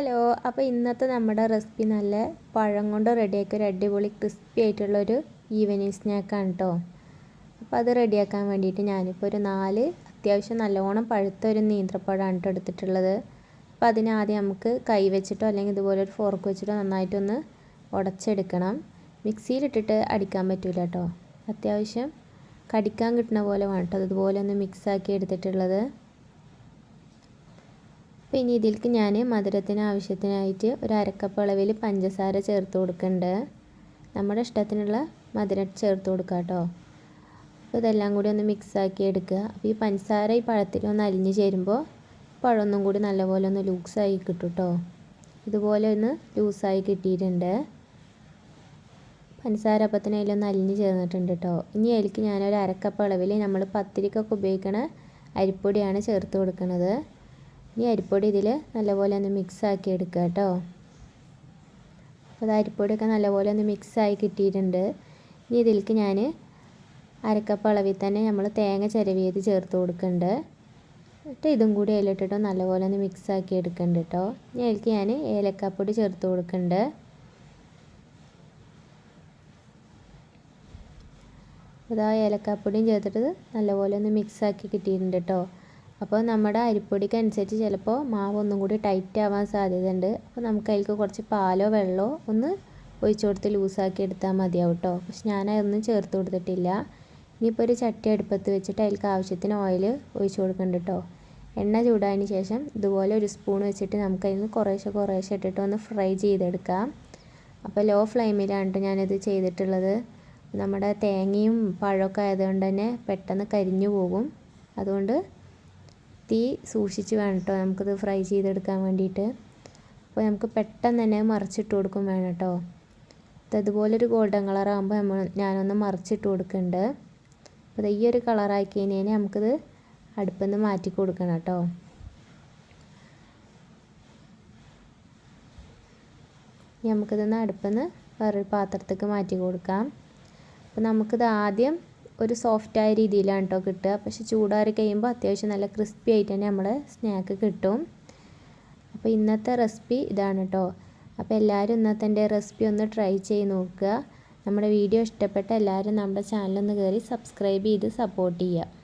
Hello അപ്പോൾ ഇന്നത്തെ നമ്മുടെ റെസിപ്പി നല്ല പഴം കൊണ്ട് റെഡിയാക്കിയ ഒരു അടിപൊളി ക്രിസ്പി ആയിട്ടുള്ളൊരു ഈവനിങ് സ്നാക്കാണ് കേട്ടോ അപ്പോൾ അത് റെഡിയാക്കാൻ വേണ്ടിയിട്ട് ഞാനിപ്പോൾ ഒരു നാല് അത്യാവശ്യം നല്ലോണം പഴുത്ത ഒരു നീന്ത്രപ്പഴമാണ് കേട്ടോ എടുത്തിട്ടുള്ളത്. അപ്പോൾ അതിനാദ്യം നമുക്ക് കൈ വെച്ചിട്ടോ അല്ലെങ്കിൽ ഇതുപോലെ ഒരു ഫോർക്ക് വെച്ചിട്ടോ നന്നായിട്ടൊന്ന് ഉടച്ചെടുക്കണം. മിക്സിയിലിട്ടിട്ട് അടിക്കാൻ പറ്റില്ല കേട്ടോ അത്യാവശ്യം കടിക്കാൻ കിട്ടുന്ന പോലെ വേണം കേട്ടോ അതുപോലെ ഒന്ന് മിക്സാക്കി എടുത്തിട്ടുള്ളത്. അപ്പോൾ ഇനി ഇതിലേക്ക് ഞാൻ മധുരത്തിന് ആവശ്യത്തിനായിട്ട് ഒരു അരക്കപ്പ് അളവിൽ പഞ്ചസാര ചേർത്ത് കൊടുക്കുന്നുണ്ട് നമ്മുടെ ഇഷ്ടത്തിനുള്ള മധുരം ചേർത്ത് കൊടുക്കുക കേട്ടോ അപ്പോൾ ഇതെല്ലാം കൂടി ഒന്ന് മിക്സാക്കി എടുക്കുക അപ്പോൾ ഈ പഞ്ചസാര ഈ പഴത്തിൽ ഒന്ന് അലിഞ്ഞ് ചേരുമ്പോൾ പഴമൊന്നും കൂടി നല്ലപോലെ ഒന്ന് ലൂസായി കിട്ടും കേട്ടോ ഇതുപോലെ ഒന്ന് ലൂസായി കിട്ടിയിട്ടുണ്ട്. പഞ്ചസാര അപ്പത്തിന് അതിലൊന്ന് അലിഞ്ഞ് ചേർന്നിട്ടുണ്ട് കേട്ടോ ഇനി അതിലേക്ക് ഞാനൊരു അരക്കപ്പ് അളവിൽ നമ്മൾ പത്തിരിക്കൊക്കെ ഉപയോഗിക്കണ അരിപ്പൊടിയാണ് ചേർത്ത് കൊടുക്കുന്നത് ഈ അരിപ്പൊടി ഇതിൽ നല്ലപോലെ ഒന്ന് മിക്സ് ആക്കി എടുക്കുക കേട്ടോ. അപ്പോൾ അത് അരിപ്പൊടിയൊക്കെ നല്ലപോലെ ഒന്ന് മിക്സായി കിട്ടിയിട്ടുണ്ട്. ഇനി ഇതിലേക്ക് ഞാൻ അരക്കപ്പ് അളവിൽ തന്നെ നമ്മൾ തേങ്ങ ചിരവിയത് ചേർത്ത് കൊടുക്കുന്നുണ്ട്. എന്നിട്ട് ഇതും കൂടി അതിലിട്ടിട്ട് നല്ലപോലെ ഒന്ന് മിക്സ് ആക്കി എടുക്കുന്നുണ്ട് കേട്ടോ. ഇനി അതിലേക്ക് ഞാൻ ഏലക്കാപ്പൊടി ചേർത്ത് കൊടുക്കുന്നുണ്ട്. അതാ ഏലക്കാപ്പൊടിയും ചേർത്തിട്ട് നല്ലപോലെ ഒന്ന് മിക്സ് ആക്കി കിട്ടിയിട്ടുണ്ട് കേട്ടോ. അപ്പോൾ നമ്മുടെ അരിപ്പൊടിക്ക് അനുസരിച്ച് ചിലപ്പോൾ മാവ് ഒന്നും കൂടി ടൈറ്റ് ആവാൻ സാധ്യതയുണ്ട്. അപ്പോൾ നമുക്ക് അതിലേക്ക് കുറച്ച് പാലോ വെള്ളമോ ഒന്ന് ഒഴിച്ചു കൊടുത്ത് ലൂസാക്കി എടുത്താൽ മതിയാവും കേട്ടോ പക്ഷെ ഞാൻ അതൊന്നും ചേർത്ത് കൊടുത്തിട്ടില്ല. ഇനിയിപ്പോൾ ഒരു ചട്ടി അടുപ്പത്ത് വെച്ചിട്ട് അതിലേക്ക് ആവശ്യത്തിന് ഓയിൽ ഒഴിച്ചു കൊടുക്കുന്നുണ്ട് കേട്ടോ എണ്ണ ചൂടായതിന് ശേഷം ഇതുപോലെ ഒരു സ്പൂൺ വെച്ചിട്ട് നമുക്ക് അതിൽ നിന്ന് കുറേശ്ശെ കുറേശ്ശെ ഇട്ടിട്ട് ഒന്ന് ഫ്രൈ ചെയ്തെടുക്കാം. അപ്പോൾ ലോ ഫ്ലെയിമിലാണ് ഞാനിത് ചെയ്തിട്ടുള്ളത്. നമ്മുടെ തേങ്ങയും പഴമൊക്കെ ആയതുകൊണ്ട് തന്നെ പെട്ടെന്ന് കരിഞ്ഞു പോകും. അതുകൊണ്ട് തീ സൂക്ഷിച്ച് വേണം കേട്ടോ നമുക്കിത് ഫ്രൈ ചെയ്തെടുക്കാൻ വേണ്ടിയിട്ട്. അപ്പോൾ നമുക്ക് പെട്ടെന്ന് തന്നെ മറിച്ചിട്ട് കൊടുക്കും വേണം കേട്ടോ അതുപോലൊരു ഗോൾഡൻ കളറാകുമ്പോൾ നമ്മൾ ഞാനൊന്ന് മറിച്ചിട്ട് കൊടുക്കുന്നുണ്ട് അപ്പോൾ ഈ ഒരു കളറാക്കി കഴിഞ്ഞാൽ നമുക്കിത് അടുപ്പിൽ മാറ്റി കൊടുക്കണം കേട്ടോ നമുക്കിതൊന്ന് അടുപ്പിൽ നിന്ന് വേറൊരു പാത്രത്തേക്ക് മാറ്റി കൊടുക്കാം. അപ്പോൾ നമുക്കിത് ആദ്യം ഒരു സോഫ്റ്റായ രീതിയിലാണ് കേട്ടോ കിട്ടുക. പക്ഷെ ചൂടാറി കഴിയുമ്പോൾ അത്യാവശ്യം നല്ല ക്രിസ്പി ആയിട്ട് തന്നെ നമ്മൾ സ്നാക്ക് കിട്ടും. അപ്പോൾ ഇന്നത്തെ റെസിപ്പി ഇതാണ് കേട്ടോ അപ്പോൾ എല്ലാവരും ഇന്നത്തെ എന്റെ റെസിപ്പി ഒന്ന് ട്രൈ ചെയ്ത് നോക്കുക. നമ്മുടെ വീഡിയോ ഇഷ്ടപ്പെട്ട എല്ലാവരും നമ്മുടെ ചാനലൊന്ന് കയറി സബ്സ്ക്രൈബ് ചെയ്ത് സപ്പോർട്ട് ചെയ്യുക.